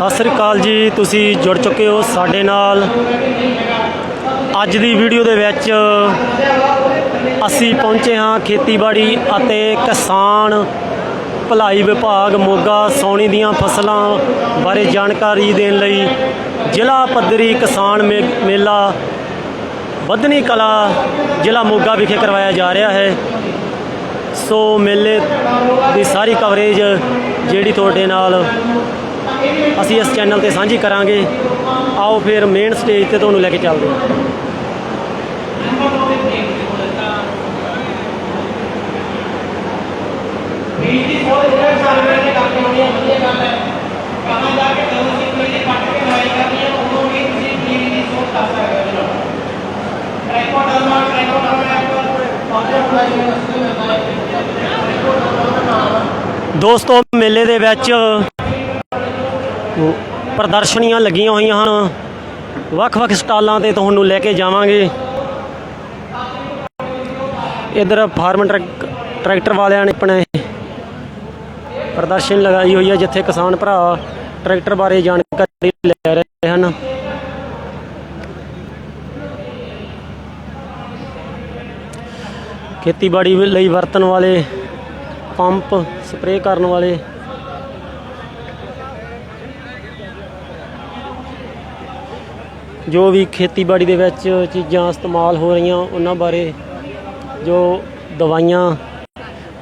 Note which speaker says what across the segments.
Speaker 1: ਸਤਿ ਸ੍ਰੀ ਅਕਾਲ ਜੀ, ਤੁਸੀਂ ਜੁੜ ਚੁੱਕੇ ਹੋ ਸਾਡੇ ਨਾਲ। ਅੱਜ ਦੀ ਵੀਡੀਓ ਦੇ ਵਿੱਚ ਅਸੀਂ ਪਹੁੰਚੇ ਹਾਂ ਖੇਤੀਬਾੜੀ ਅਤੇ ਕਿਸਾਨ ਭਲਾਈ ਵਿਭਾਗ ਮੋਗਾ ਸੌਣੀ ਦੀਆਂ ਫਸਲਾਂ ਬਾਰੇ ਜਾਣਕਾਰੀ ਦੇਣ ਲਈ ਜ਼ਿਲ੍ਹਾ ਪੱਧਰੀ ਕਿਸਾਨ ਮੇ- ਮੇਲਾ ਬੱਧਨੀ ਕਲਾ ਜ਼ਿਲ੍ਹਾ ਮੋਗਾ ਵਿਖੇ ਕਰਵਾਇਆ ਜਾ ਰਿਹਾ ਹੈ। ਸੋ ਮੇਲੇ ਦੀ ਸਾਰੀ ਕਵਰੇਜ ਜਿਹੜੀ ਤੁਹਾਡੇ ਨਾਲ ਅਸੀਂ ਇਸ ਚੈਨਲ ਤੇ ਸਾਂਝੀ ਕਰਾਂਗੇ। ਆਓ ਫਿਰ ਮੇਨ ਸਟੇਜ ਤੇ ਤੁਹਾਨੂੰ ਲੈ ਕੇ ਚੱਲਦੇ ਹਾਂ। ਦੋਸਤੋ ਮੇਲੇ ਦੇ ਵਿੱਚ ਪ੍ਰਦਰਸ਼ਨੀਆਂ ਲੱਗੀਆਂ ਹੋਈਆਂ ਹਨ। ਵੱਖ-ਵੱਖ ਸਟਾਲਾਂ ਤੇ ਤੁਹਾਨੂੰ ਲੈ ਕੇ ਜਾਵਾਂਗੇ। ਇਧਰ ਫਾਰਮ ਟਰੈਕ, ਟਰੈਕਟਰ ਵਾਲਿਆਂ ਨੇ ਆਪਣੇ ਪ੍ਰਦਰਸ਼ਨ ਲਗਾਈ ਹੋਈ ਹੈ, ਜਿੱਥੇ ਕਿਸਾਨ ਭਰਾ ਟਰੈਕਟਰ ਬਾਰੇ ਜਾਣਕਾਰੀ ਲੈ ਰਹੇ ਹਨ। ਖੇਤੀਬਾੜੀ ਲਈ ਵਰਤਣ ਵਾਲੇ ਪੰਪ ਸਪਰੇਅ ਕਰਨ ਵਾਲੇ ਜੋ ਵੀ ਖੇਤੀਬਾੜੀ ਦੇ ਵਿੱਚ ਚੀਜ਼ਾਂ ਇਸਤੇਮਾਲ ਹੋ ਰਹੀਆਂ ਉਹਨਾਂ ਬਾਰੇ ਜੋ ਦਵਾਈਆਂ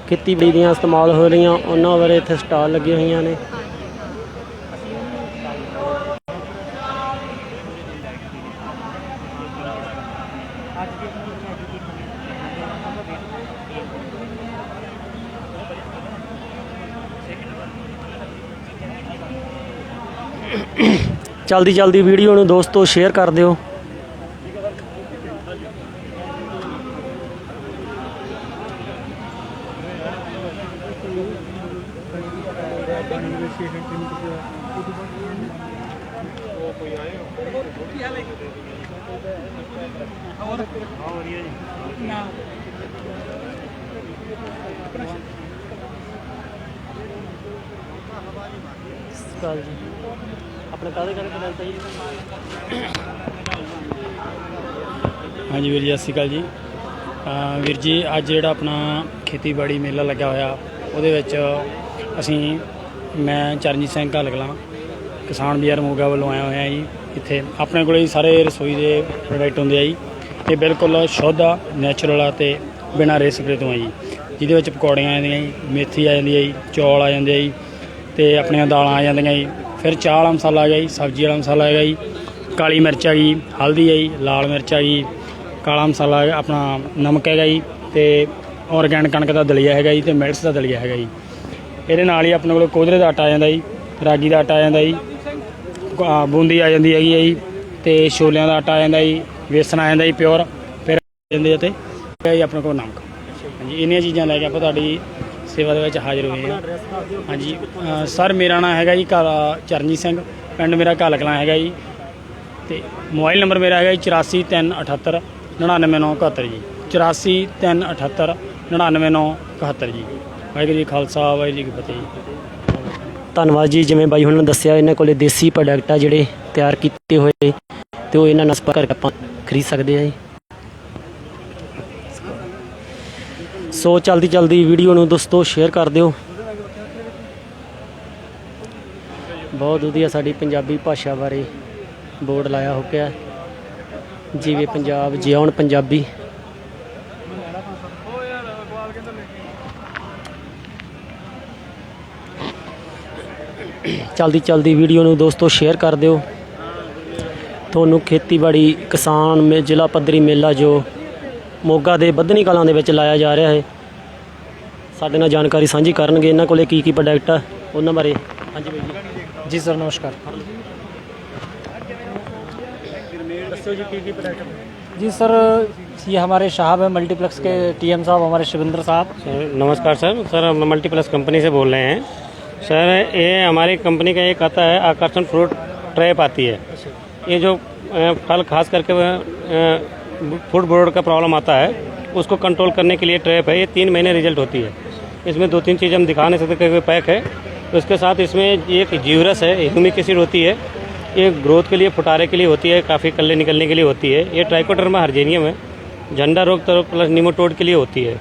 Speaker 1: ਖੇਤੀਬਾੜੀ ਦੀਆਂ ਇਸਤੇਮਾਲ ਹੋ ਰਹੀਆਂ ਉਹਨਾਂ ਬਾਰੇ ਇੱਥੇ ਸਟਾਲ ਲੱਗੇ ਹੋਈਆਂ ਨੇ। ਜਲਦੀ ਜਲਦੀ ਵੀਡੀਓ ਨੂੰ ਦੋਸਤੋ ਸ਼ੇਅਰ ਕਰ ਦਿਓ। ਸਤਿ ਸ਼੍ਰੀ ਅਕਾਲ ਜੀ। ਆਪਣੇ ਕਾਹਦੇ ਕਾਹਦੇ ਪਲਾਨ ਚਾਹੀਦੇ
Speaker 2: ਹਾਂਜੀ ਵੀਰ ਜੀ, ਸਤਿ ਸ਼੍ਰੀ ਅਕਾਲ ਜੀ। ਵੀਰ ਜੀ, ਅੱਜ ਜਿਹੜਾ ਆਪਣਾ ਖੇਤੀਬਾੜੀ ਮੇਲਾ ਲੱਗਾ ਹੋਇਆ, ਉਹਦੇ ਵਿੱਚ ਅਸੀਂ, ਮੈਂ ਚਰਨਜੀਤ ਸਿੰਘ ਘਲਗਲਾ ਕਿਸਾਨ ਬਾਜ਼ਾਰ ਮੋਗਾ ਵੱਲੋਂ ਆਇਆ ਹੋਇਆ ਜੀ, ਇੱਥੇ। ਆਪਣੇ ਕੋਲੇ ਜੀ ਸਾਰੇ ਰਸੋਈ ਦੇ ਪ੍ਰੋਡਕਟ ਹੁੰਦੇ ਆ ਜੀ। ਇਹ ਬਿਲਕੁਲ ਸ਼ੁੱਧ ਆ ਨੈਚੁਰਲ ਆ ਤੇ ਬਿਨਾਂ ਰੇ ਸਪਰੇ ਤੋਂ ਆ ਜੀ। ਜਿਹਦੇ ਵਿੱਚ ਪਕੌੜੀਆਂ ਆ ਜਾਂਦੀਆਂ ਜੀ, ਮੇਥੀ ਆ ਜਾਂਦੀ ਹੈ ਜੀ, ਚੌਲ ਆ ਜਾਂਦੇ ਆ ਜੀ, ਤੇ ਆਪਣੀਆਂ ਦਾਲਾਂ ਆ ਜਾਂਦੀਆਂ ਜੀ। ਫਿਰ ਚਾਹ ਵਾਲਾ ਮਸਾਲਾ ਆ ਗਿਆ ਜੀ ਸਬਜ਼ੀ ਵਾਲਾ ਮਸਾਲਾ ਹੈਗਾ ਜੀ ਕਾਲੀ ਮਿਰਚ ਆ ਗਈ ਹਲਦੀ ਆ ਜੀ ਲਾਲ ਮਿਰਚ ਆ ਗਈ ਕਾਲਾ ਮਸਾਲਾ ਹੈਗਾ, ਆਪਣਾ ਨਮਕ ਹੈਗਾ ਜੀ ਤੇ ਔਰਗੈਨਿਕ ਕਣਕ ਦਾ ਦਲੀਆ ਹੈਗਾ ਜੀ ਤੇ ਮਿਲਟਸ ਦਾ ਦਲੀਆ ਹੈਗਾ ਜੀ। ਇਹਦੇ ਨਾਲ ਹੀ ਆਪਣੇ ਕੋਲ ਕੋਧਰੇ ਦਾ ਆਟਾ ਆ ਜਾਂਦਾ ਜੀ ਰਾਗੀ ਦਾ ਆਟਾ ਆ ਜਾਂਦਾ ਜੀ ਬੂੰਦੀ ਆ ਜਾਂਦੀ ਹੈਗੀ ਆ ਜੀ ਤੇ ਛੋਲਿਆਂ ਦਾ ਆਟਾ ਆ ਜਾਂਦਾ ਜੀ ਵੇਸਣ ਆ ਜਾਂਦਾ ਜੀ ਪਿਓਰ ਫਿਰ ਆ ਜਾਂਦੇ ਆ ਤੇ ਇਹ ਜੀ ਆਪਣੇ ਕੋਲ ਨਮਕ। ਹਾਂਜੀ ਇੰਨੀਆਂ ਚੀਜ਼ਾਂ ਲੈ ਕੇ ਆਪਾਂ ਤੁਹਾਡੀ ਸੇਵਾ ਦੇ ਵਿੱਚ ਹਾਜ਼ਰ ਹੋਏ ਹਾਂ। ਹਾਂਜੀ ਅ, ਸਰ ਮੇਰਾ ਨਾਮ ਹੈਗਾ ਜੀ ਘਰ ਚਰਨਜੀਤ ਸਿੰਘ ਪਿੰਡ ਮੇਰਾ ਘਲਕਲਾਂ ਹੈਗਾ ਜੀ। ਤੇ ਮੋਬਾਈਲ ਨੰਬਰ ਮੇਰਾ ਹੈਗਾ ਜੀ 8438 99971 ਜੀ। 8438 99971 ਜੀ। ਵਾਹਿਗੁਰੂ ਜੀ ਕਾ ਖਾਲਸਾ ਵਾਹਿਗੁਰੂ ਜੀ ਕੀ ਫਤਿਹ ਜੀ।
Speaker 1: ਧੰਨਵਾਦ ਜੀ ਜਿਵੇਂ ਬਾਈ ਹੁਣ ਦੱਸਿਆ ਇਹਨਾਂ ਕੋਲੇ ਦੇਸੀ ਪ੍ਰੋਡਕਟ ਆ ਜਿਹੜੇ ਤਿਆਰ ਕੀਤੇ ਹੋਏ ਤੇ ਉਹ ਇਹਨਾਂ ਨਾਲ ਸੰਪਰਕ ਕਰਕੇ ਆਪਾਂ ਖਰੀਦ ਸਕਦੇ ਆ ਜੀ। ਸੋ ਜਲਦੀ ਜਲਦੀ ਵੀਡੀਓ ਨੂੰ ਦੋਸਤੋ ਸ਼ੇਅਰ ਕਰ ਦਿਓ। ਬਹੁਤ ਵਧੀਆ ਸਾਡੀ ਪੰਜਾਬੀ ਭਾਸ਼ਾ ਬਾਰੇ ਬੋਰਡ ਲਾਇਆ ਹੋ ਗਿਆ। ਜੀਵੇ ਪੰਜਾਬ, ਜਿਉਣ ਪੰਜਾਬੀ। ਜਲਦੀ ਜਲਦੀ ਵੀਡੀਓ ਨੂੰ ਦੋਸਤੋ ਸ਼ੇਅਰ ਕਰ ਦਿਓ। ਤੁਹਾਨੂੰ ਖੇਤੀਬਾੜੀ, ਕਿਸਾਨ, ਮੇ ਜ਼ਿਲ੍ਹਾ ਪੱਧਰੀ ਮੇਲਾ ਜੋ ਮੋਗਾ ਦੇ ਬੱਧਨੀ ਕਲਾਂ ਦੇ ਵਿੱਚ ਲਾਇਆ ਜਾ ਰਿਹਾ ਹੈ ਸਾਡੇ ਨਾਲ ਜਾਣਕਾਰੀ ਸਾਂਝੀ ਕਰਨਗੇ ਇਹਨਾਂ ਕੋਲੇ ਕੀ ਕੀ ਪ੍ਰੋਡਕਟ ਆ ਉਹਨਾਂ ਬਾਰੇ ਹਾਂਜੀ ਬਾਈ ਜੀ
Speaker 2: ਜੀ ਸਰ ਨਮਸਕਾਰ
Speaker 1: ਦੱਸੋ ਜੀ ਕੀ ਕੀ ਪ੍ਰੋਡਕਟ
Speaker 2: जी सर ये हमारे साहब है मल्टीप्लेक्स के टीएम साहब हमारे शिवेंद्र साहब
Speaker 3: सर नमस्कार सर सर हम मल्टीप्लस कंपनी से बोल रहे हैं सर ये हमारी कंपनी का एक आता है आकर्षण फ्रूट ट्रैप आती है ये जो अ, फल खास करके फ़ूड बोर्ड का प्रॉब्लम आता है, उसको कंट्रोल करने के लिए ट्रैप है, ये तीन महीने रिज़ल्ट होती है। इसमें दो तीन चीज़ हम दिखा नहीं सकते क्योंकि पैक है। उसके साथ इसमें एक जीवरस है ह्यूमिक एसिड होती है। ये ग्रोथ के लिए, फुटारे के लिए होती है, काफ़ी कल्ले निकलने के लिए होती है। ये ट्राइकोटर्मा हर्जेनियम है, झंडा रोग तो प्लस निमोटोड के लिए होती है।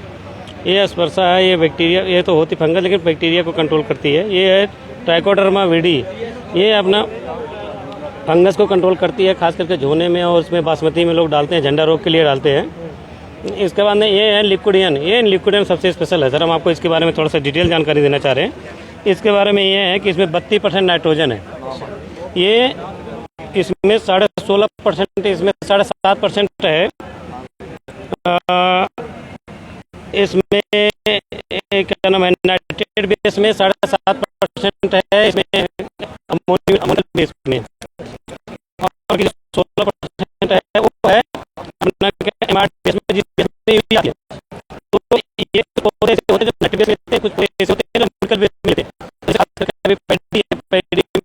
Speaker 3: ये स्पर्शा है, ये बैक्टीरिया ये तो होती फंगस लेकिन बैक्टीरिया को कंट्रोल करती है। ये है ट्राइकोडर्मा वीडी ये अपना फंगस को कंट्रोल करती है, खास करके झोने में और उसमें बासमती में लोग डालते हैं, झंडा रोग के लिए डालते हैं। इसके बाद में ये है लिक्विडियन ये लिक्विडियन सबसे स्पेशल है। सर, हम आपको इसके बारे में थोड़ा सा डिटेल जानकारी देना चाह रहे हैं। इसके बारे में ये है कि इसमें बत्तीस परसेंट नाइट्रोजन है। ये इसमें साढ़े सोलह परसेंट, इसमें साढ़े सात परसेंट है। इसमें क्या नाम है नाइट्रेट बेस में साढ़े सात परसेंट है, इसमें अमोनियम बेस में सोलह परसेंट है, वो है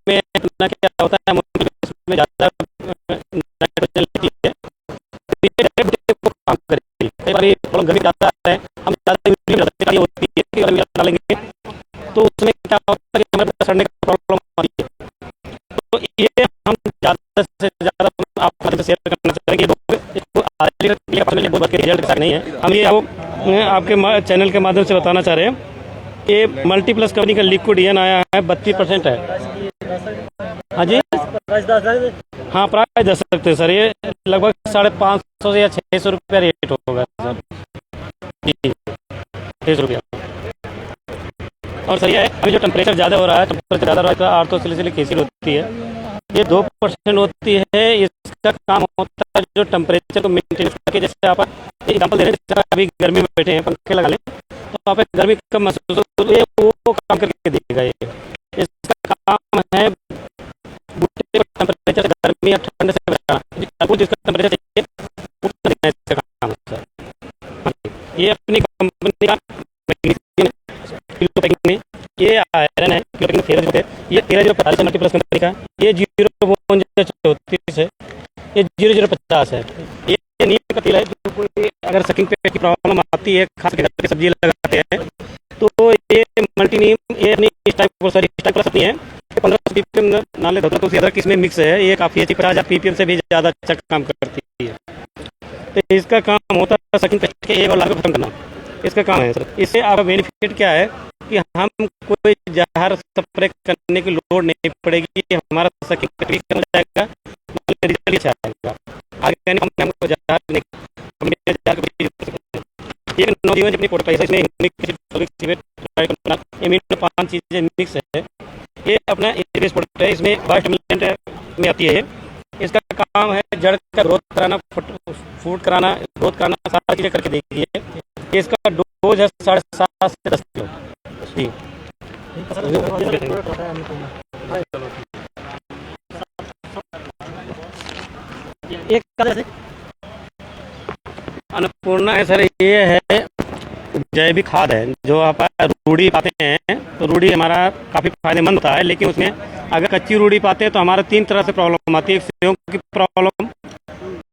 Speaker 3: में तो क्या होता है में ज़्यादा नाइट्रोजन लेती है। तो वो काम कई बार गर्मी ज़्यादा है, हम ज़्यादा होती है कि डालेंगे तो उसमें क्या होता है कि हमारे सड़ने आपको से शेयर करना चाहेंगे इसको आज लिए बहुत के रिज़ल्ट नहीं है। हम ये आपके चैनल के माध्यम से बताना चाह रहे हैं ये मल्टीप्लस कंपनी का लिक्विड ईयन आया है बत्तीस परसेंट है। हाँ जी? हाँ। प्राइस दे सकते हैं सर। ये लगभग साढ़े पाँच सौ या छः सौ रुपया रेट होगा सर। जी छः सौ रुपया। और सर ये है अभी जो टेम्परेचर ज़्यादा हो रहा है टेम्परेचर ज़्यादा हो रहा है तो आर्थोसिलिसिलिक एसिड होती है। ये दो परसेंट होती है इसका काम होता है, जो टेम्परेचर को मेंटेन करके, जैसे आप एग्ज़ाम्पल दे रहे हैं अभी गर्मी में बैठे हैं, पंखे लगा लें तो आप गर्मी कम महसूस हो तो ये वो काम करके देगा ये। इसका काम है को टेम्परेचर गर्मी या ठंड से जिसका टेम्परेचर चाहिए उतना काम है सर। हाँ। ये अपनी कंपनी का ये आयरन है होते ये तेरह ज़ीरो पैंतालीस मल्टीप्लस कंपनी का, ये ज़ीरो चौतीस है। ये ज़ीरो ज़ीरो पचास है। ये नीम का तेल है, जो कोई अगर सकिंग पे की प्रॉब्लम आती है, खास करके सब्ज़ी लगाते हैं तो ये मल्टी नीम, ये अपनी इस टाइप सॉरी इस टाइप सकती है। पंद्रह सौ पीपीएम नाले धोता तो अदरक इसमें मिक्स है। ये काफ़ी अच्छी पचास हज़ार पीपीएम से भी ज़्यादा अच्छा काम करती है। तो इसका काम होता है सकिंग पेस्ट के एक और लाभ खत्म करना। इसका काम है सर इससे आपका बेनिफिट क्या है कि हम कोई जहर स्प्रे करने की लोड नहीं पड़ेगी, हमारा सकिंग जाएगा रिज़ल्ट अच्छा मैंने हमको हज़ार एक नौजवान अपनी कोट पैसा इसमें इमिनो पाँच चीज़ें मिक्स है। ये अपना एरियस प्रोडक्ट है, इसमें वास्ट मिलेंट में आती है। इसका काम है जड़ का ग्रोथ कराना फ़ूड कराना ग्रोथ कराना, सारा चीज़ें करके देती है इसका डोज है साढ़े सात से दस किलो। जी।
Speaker 1: एक कदर से
Speaker 3: अन्नपूर्णा है सर ये है जैविक खाद है जो आप रूढ़ी पाते हैं तो रूढ़ी हमारा काफ़ी फायदेमंद होता है लेकिन उसमें अगर कच्ची रूढ़ी पाते हैं तो हमारा तीन तरह से प्रॉब्लम आती है एक सेवों की प्रॉब्लम